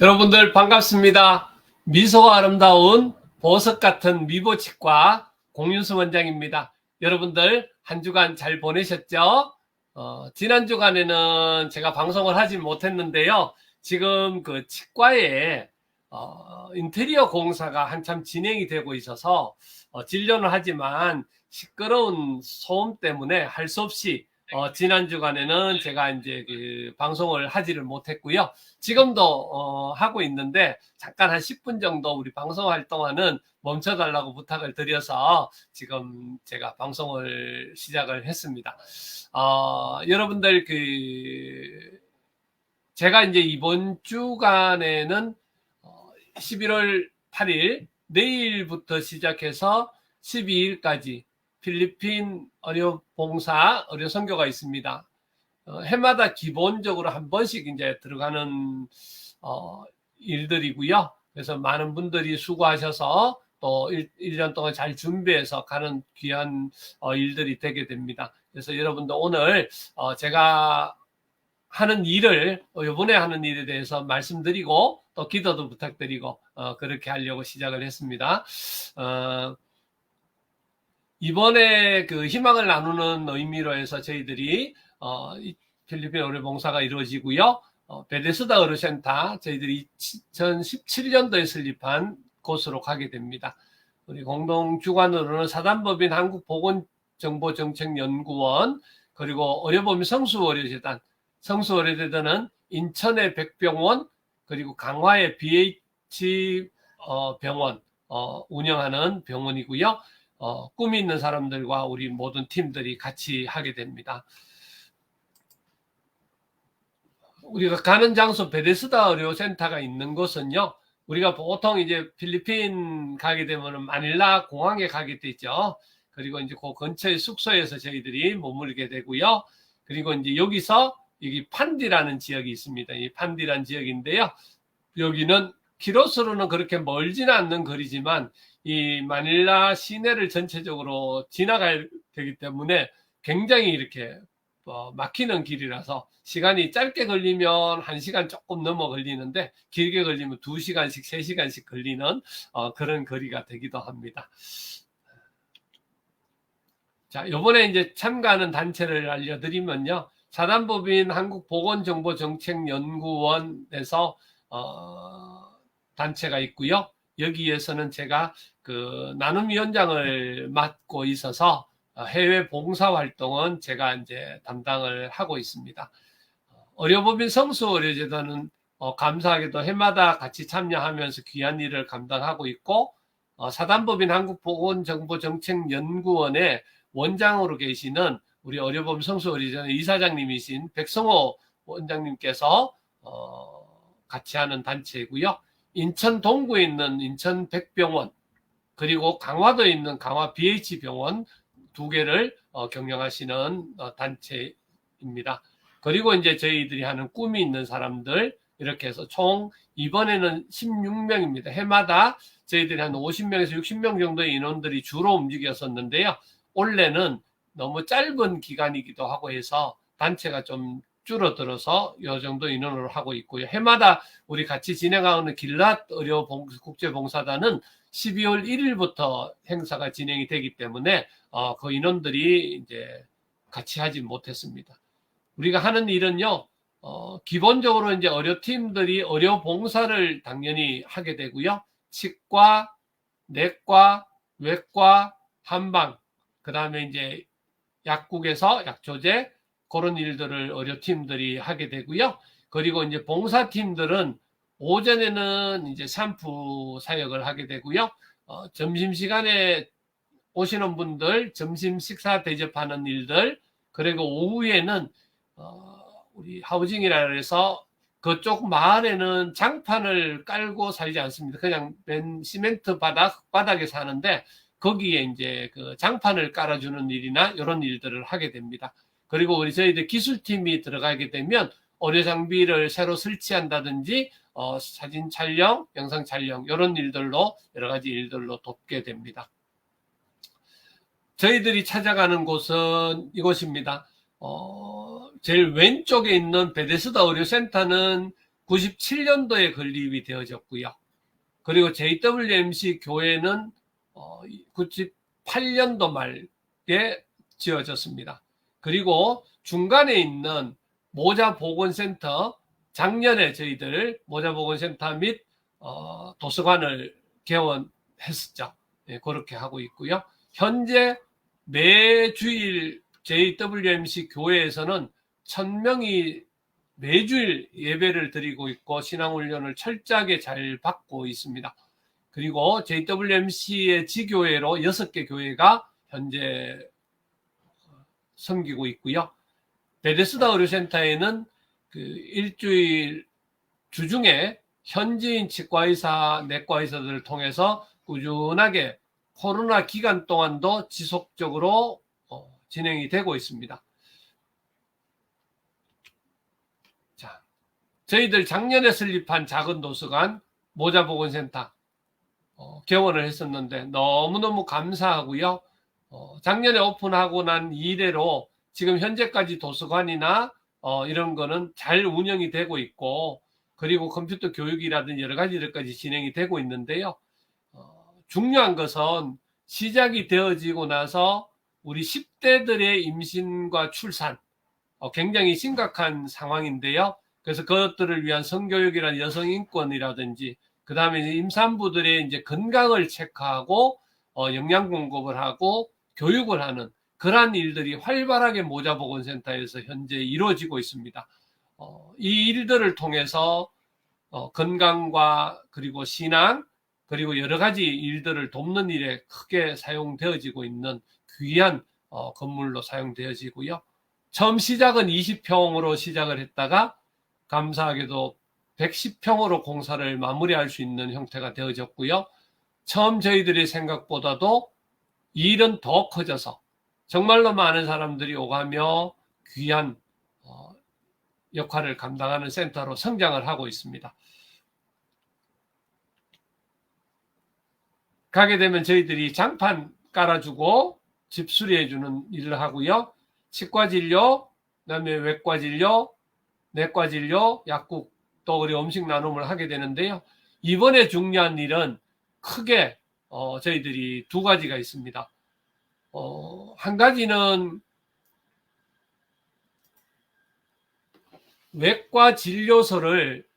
여러분들 반갑습니다. 미소가 아름다운 보석 같은 미보치과 공윤수 원장입니다. 여러분들 한 주간 잘 보내셨죠? 어, 지난 주간에는 제가 방송을 하지 못했는데요. 지금 그 치과에 어, 인테리어 공사가 한참 진행이 되고 있어서 어, 진료는 하지만 시끄러운 소음 때문에 할 수 없이 어, 지난 주간에는 제가 이제 그 방송을 하지를 못했고요. 지금도 어, 하고 있는데 잠깐 한 10분 정도 우리 방송 활동하는 멈춰달라고 부탁을 드려서 지금 제가 방송을 시작을 했습니다. 어, 여러분들 그 제가 이제 이번 주간에는 어, 11월 8일 내일부터 시작해서 12일까지 필리핀 의료 봉사 의료 선교가 있습니다. 어, 해마다 기본적으로 한 번씩 이제 들어가는 어, 일들이고요. 그래서 많은 분들이 수고하셔서 또 1, 년 동안 잘 준비해서 가는 귀한 어, 일들이 되게 됩니다. 그래서 여러분들 오늘 어, 제가 하는 일을 어, 이번에 하는 일에 대해서 말씀드리고 또 기도도 부탁드리고 어, 그렇게 하려고 시작을 했습니다. 어, 이번에 그 희망을 나누는 의미로 해서 저희들이 어, 필리핀 의료봉사가 이루어지고요. 어, 베데스다 의료센터 저희들이 2017년도에 설립한 곳으로 가게 됩니다. 우리 공동 주관으로는 사단법인 한국보건정보정책연구원 그리고 의료보험 성수의료재단 성수의료재단은 인천의 백병원 그리고 강화의 BH 어, 병원 어, 운영하는 병원이고요. 어, 꿈이 있는 사람들과 우리 모든 팀들이 같이 하게 됩니다. 우리가 가는 장소 베데스다 의료센터가 있는 곳은요. 우리가 보통 이제 필리핀 가게 되면 마닐라 공항에 가게 되죠. 그리고 이제 그 근처의 숙소에서 저희들이 머물게 되고요. 그리고 이제 여기서 여기 판디라는 지역이 있습니다. 이 판디라는 지역인데요. 여기는 키로수로는 그렇게 멀지는 않는 거리지만 이 마닐라 시내를 전체적으로 지나가야 되기 때문에 굉장히 이렇게 어, 막히는 길이라서 시간이 짧게 걸리면 1시간 조금 넘어 걸리는데 길게 걸리면 2시간씩 3시간씩 걸리는 어, 그런 거리가 되기도 합니다. 자, 요번에 이제 참가하는 단체를 알려드리면요. 사단법인 한국보건정보정책연구원에서 어, 단체가 있고요. 여기에서는 제가 그 나눔위원장을 맡고 있어서 해외 봉사 활동은 제가 이제 담당을 하고 있습니다. 의료법인 성수의료재단은 어, 감사하게도 해마다 같이 참여하면서 귀한 일을 감당하고 있고 어, 사단법인 한국보건정보정책연구원의 원장으로 계시는 우리 의료법인 성수의료재단 이사장님이신 백성호 원장님께서 어, 같이 하는 단체이고요. 인천 동구에 있는 인천 백병원 그리고 강화도에 있는 강화 BH 병원 두 개를 어, 경영하시는 어, 단체입니다. 그리고 이제 저희들이 하는 꿈이 있는 사람들 이렇게 해서 총 이번에는 16명입니다. 해마다 저희들이 한 50명에서 60명 정도의 인원들이 주로 움직였었는데요. 올해는 너무 짧은 기간이기도 하고 해서 단체가 좀 줄어들어서 이 정도 인원으로 하고 있고요. 해마다 우리 같이 진행하는 길랏 의료 국제봉사단은 12월 1일부터 행사가 진행이 되기 때문에 어, 그 인원들이 이제 같이 하지 못했습니다. 우리가 하는 일은요, 어, 기본적으로 이제 의료팀들이 의료 봉사를 당연히 하게 되고요. 치과, 내과, 외과, 한방, 그 다음에 이제 약국에서 약조제, 그런 일들을 의료팀들이 하게 되고요. 그리고 이제 봉사팀들은 오전에는 이제 샴푸 사역을 하게 되고요. 어, 점심시간에 오시는 분들 점심 식사 대접하는 일들 그리고 오후에는 어, 우리 하우징이라 해서 그쪽 마을에는 장판을 깔고 살지 않습니다. 그냥 맨 시멘트 바닥 바닥에 사는데 거기에 이제 그 장판을 깔아주는 일이나 이런 일들을 하게 됩니다. 그리고 우리 저희들 기술팀이 들어가게 되면 의료 장비를 새로 설치한다든지 어, 사진 촬영, 영상 촬영 이런 일들로 여러 가지 일들로 돕게 됩니다. 저희들이 찾아가는 곳은 이곳입니다. 어, 제일 왼쪽에 있는 베데스다 의료센터는 97년도에 건립이 되어졌고요. 그리고 JWMC 교회는 어, 98년도 말에 지어졌습니다. 그리고 중간에 있는 모자보건센터 작년에 저희들 모자보건센터 및 어, 도서관을 개원했었죠. 예, 그렇게 하고 있고요. 현재 매주일 JWMC 교회에서는 천명이 매주일 예배를 드리고 있고 신앙훈련을 철저하게 잘 받고 있습니다. 그리고 JWMC의 지교회로 6개 교회가 현재 섬기고 있고요. 베데스다 의료센터에는 그 일주일 주중에 현지인 치과의사, 내과의사들을 통해서 꾸준하게 코로나 기간 동안도 지속적으로 어, 진행이 되고 있습니다. 자, 저희들 작년에 설립한 작은 도서관 모자보건센터 어, 개원을 했었는데 너무너무 감사하고요. 어, 작년에 오픈하고 난 이래로 지금 현재까지 도서관이나 어, 이런 거는 잘 운영이 되고 있고 그리고 컴퓨터 교육이라든지 여러 가지 일까지 진행이 되고 있는데요. 어, 중요한 것은 시작이 되어지고 나서 우리 10대들의 임신과 출산 어, 굉장히 심각한 상황인데요. 그래서 그것들을 위한 성교육이나 여성 인권이라든지 그 다음에 임산부들의 이제 건강을 체크하고 어, 영양 공급을 하고 교육을 하는 그러한 일들이 활발하게 모자보건센터에서 현재 이루어지고 있습니다. 어, 이 일들을 통해서 어, 건강과 그리고 신앙 그리고 여러 가지 일들을 돕는 일에 크게 사용되어지고 있는 귀한 어, 건물로 사용되어지고요. 처음 시작은 20평으로 시작을 했다가 감사하게도 110평으로 공사를 마무리할 수 있는 형태가 되어졌고요. 처음 저희들이 생각보다도 일은 더 커져서 정말로 많은 사람들이 오가며 귀한 어, 역할을 감당하는 센터로 성장을 하고 있습니다. 가게 되면 저희들이 장판 깔아주고 집 수리해주는 일을 하고요. 치과 진료, 그다음에 외과 진료, 내과 진료, 약국 또 우리 음식 나눔을 하게 되는데요. 이번에 중요한 일은 크게 어, 저희들이 두 가지가 있습니다. 어, 한 가지는 외과 진료소를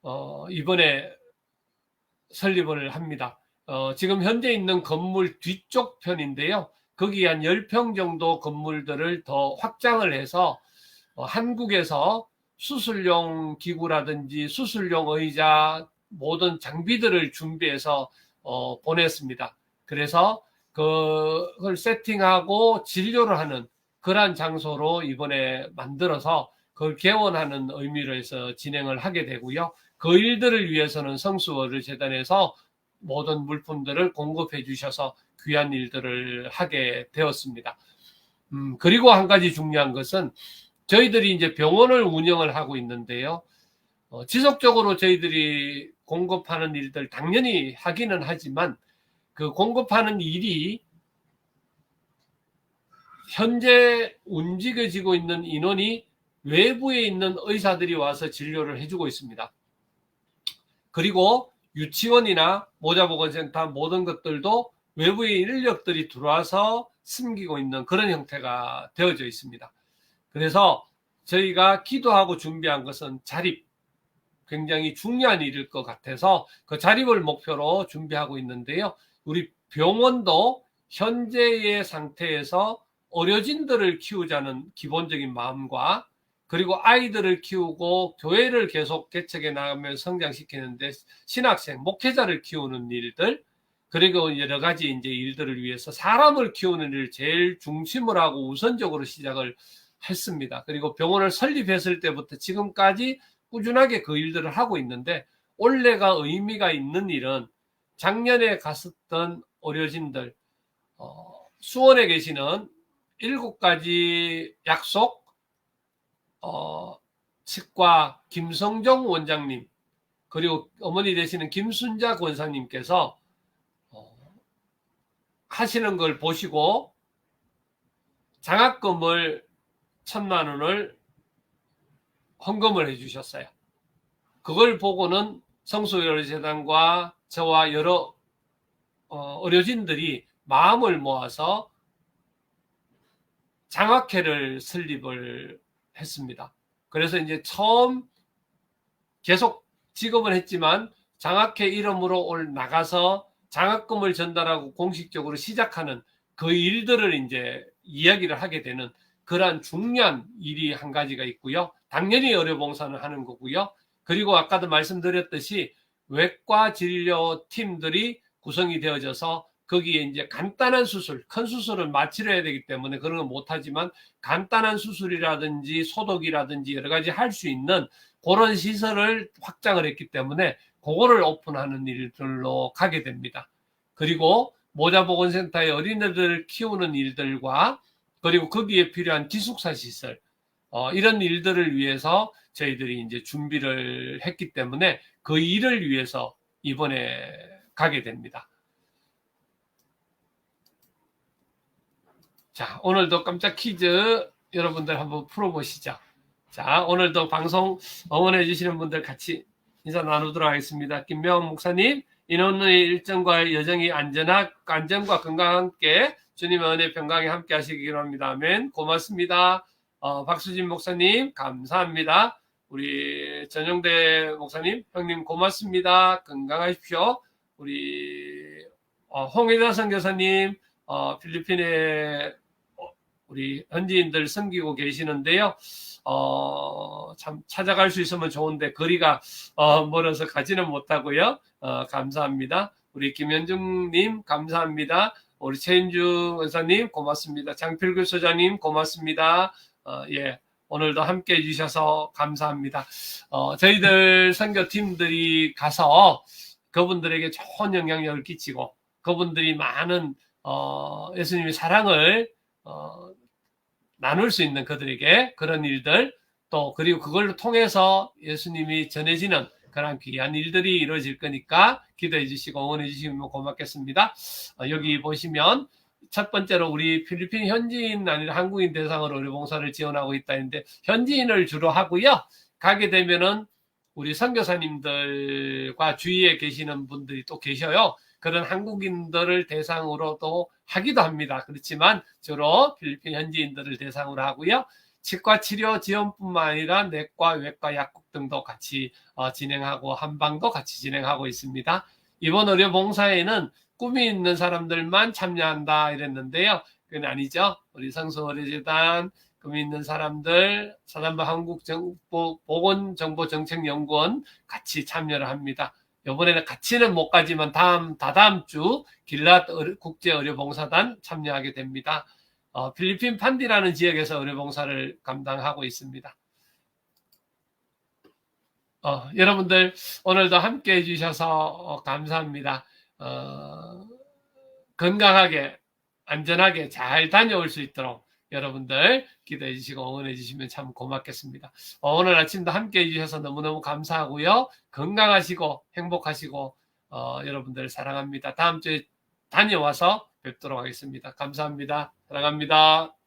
어, 이번에 설립을 합니다. 어, 지금 현재 있는 건물 뒤쪽 편인데요. 거기 한 10평 정도 건물들을 더 확장을 해서 어, 한국에서 수술용 기구라든지 수술용 의자 모든 장비들을 준비해서 어, 보냈습니다. 그래서 그걸 세팅하고 진료를 하는 그러한 장소로 이번에 만들어서 그걸 개원하는 의미로 해서 진행을 하게 되고요. 그 일들을 위해서는 성수어를 재단에서 모든 물품들을 공급해 주셔서 귀한 일들을 하게 되었습니다. 음, 그리고 한 가지 중요한 것은 저희들이 이제 병원을 운영을 하고 있는데요. 어, 지속적으로 저희들이 공급하는 일들 당연히 하기는 하지만 그 공급하는 일이 현재 움직여지고 있는 인원이 외부에 있는 의사들이 와서 진료를 해주고 있습니다. 그리고 유치원이나 모자보건센터 모든 것들도 외부의 인력들이 들어와서 숨기고 있는 그런 형태가 되어져 있습니다. 그래서 저희가 기도하고 준비한 것은 자립, 굉장히 중요한 일일 것 같아서 그 자립을 목표로 준비하고 있는데요. 우리 병원도 현재의 상태에서 어려진들을 키우자는 기본적인 마음과 그리고 아이들을 키우고 교회를 계속 개척해 나가며 성장시키는데 신학생, 목회자를 키우는 일들, 그리고 여러 가지 이제 일들을 위해서 사람을 키우는 일을 제일 중심으로 하고 우선적으로 시작을 했습니다. 그리고 병원을 설립했을 때부터 지금까지 꾸준하게 그 일들을 하고 있는데 올해가 의미가 있는 일은 작년에 갔었던 어려진들 어, 수원에 계시는 일곱 가지 약속 어, 치과 김성정 원장님 그리고 어머니 되시는 김순자 권사님께서 어, 하시는 걸 보시고 장학금을 천만 원을 헌금을 해주셨어요. 그걸 보고는 성수의료재단과 저와 여러 어, 의료진들이 마음을 모아서 장학회를 설립을 했습니다. 그래서 이제 처음 계속 지급은 했지만 장학회 이름으로 올 나가서 장학금을 전달하고 공식적으로 시작하는 그 일들을 이제 이야기를 하게 되는 그러한 중요한 일이 한 가지가 있고요. 당연히 의료봉사는 하는 거고요. 그리고 아까도 말씀드렸듯이 외과 진료 팀들이 구성이 되어져서 거기에 이제 간단한 수술, 큰 수술은 마취를 해야 되기 때문에 그런 건 못하지만 간단한 수술이라든지 소독이라든지 여러 가지 할 수 있는 그런 시설을 확장을 했기 때문에 그거를 오픈하는 일들로 가게 됩니다. 그리고 모자보건센터의 어린이들을 키우는 일들과 그리고 거기에 필요한 기숙사 시설 어, 이런 일들을 위해서 저희들이 이제 준비를 했기 때문에 그 일을 위해서 이번에 가게 됩니다. 자, 오늘도 깜짝 퀴즈 여러분들 한번 풀어보시죠. 자, 오늘도 방송 응원해 주시는 분들 같이 인사 나누도록 하겠습니다. 김명 목사님, 인원의 일정과 여정이 안전하, 안전과 건강 함께 주님의 은혜 평강에 함께 하시기 바랍니다. 아멘. 고맙습니다. 어, 박수진 목사님, 감사합니다. 우리 전용대 목사님, 형님 고맙습니다. 건강하십시오. 우리 어, 홍혜자 선교사님, 어, 필리핀에 어, 우리 현지인들 섬기고 계시는데요. 어, 참 찾아갈 수 있으면 좋은데 거리가 어, 멀어서 가지는 못하고요. 어, 감사합니다. 우리 김현중님 감사합니다. 우리 최인주 원사님 고맙습니다. 장필규 소장님 고맙습니다. 어, 예. 오늘도 함께 해주셔서 감사합니다. 어, 저희들 선교팀들이 가서 그분들에게 좋은 영향력을 끼치고 그분들이 많은 어, 예수님의 사랑을 어, 나눌 수 있는 그들에게 그런 일들 또 그리고 그걸 통해서 예수님이 전해지는 그런 귀한 일들이 이루어질 거니까 기도해 주시고 응원해 주시면 고맙겠습니다. 어, 여기 보시면 첫 번째로 우리 필리핀 현지인 아니라 한국인 대상으로 우리 봉사를 지원하고 있다는데 현지인을 주로 하고요. 가게 되면은 우리 선교사님들과 주위에 계시는 분들이 또 계셔요. 그런 한국인들을 대상으로도 하기도 합니다. 그렇지만 주로 필리핀 현지인들을 대상으로 하고요. 치과 치료 지원뿐만 아니라 내과, 외과, 약국 등도 같이 어, 진행하고 한방도 같이 진행하고 있습니다. 이번 의료 봉사에는 꿈이 있는 사람들만 참여한다 이랬는데요. 그건 아니죠. 우리 성서의료재단, 꿈이 있는 사람들, 사단부 한국보건정보정책연구원 같이 참여를 합니다. 이번에는 같이는 못 가지만 다음 다다음 주 길랏 국제의료봉사단 참여하게 됩니다. 어, 필리핀 판디라는 지역에서 의료봉사를 감당하고 있습니다. 어, 여러분들 오늘도 함께 해주셔서 어, 감사합니다. 어, 건강하게 안전하게 잘 다녀올 수 있도록 여러분들 기도해 주시고 응원해 주시면 참 고맙겠습니다. 어, 오늘 아침도 함께 해주셔서 너무너무 감사하고요. 건강하시고 행복하시고 어, 여러분들 사랑합니다. 다음 주에 다녀와서 뵙도록 하겠습니다. 감사합니다. 사랑합니다.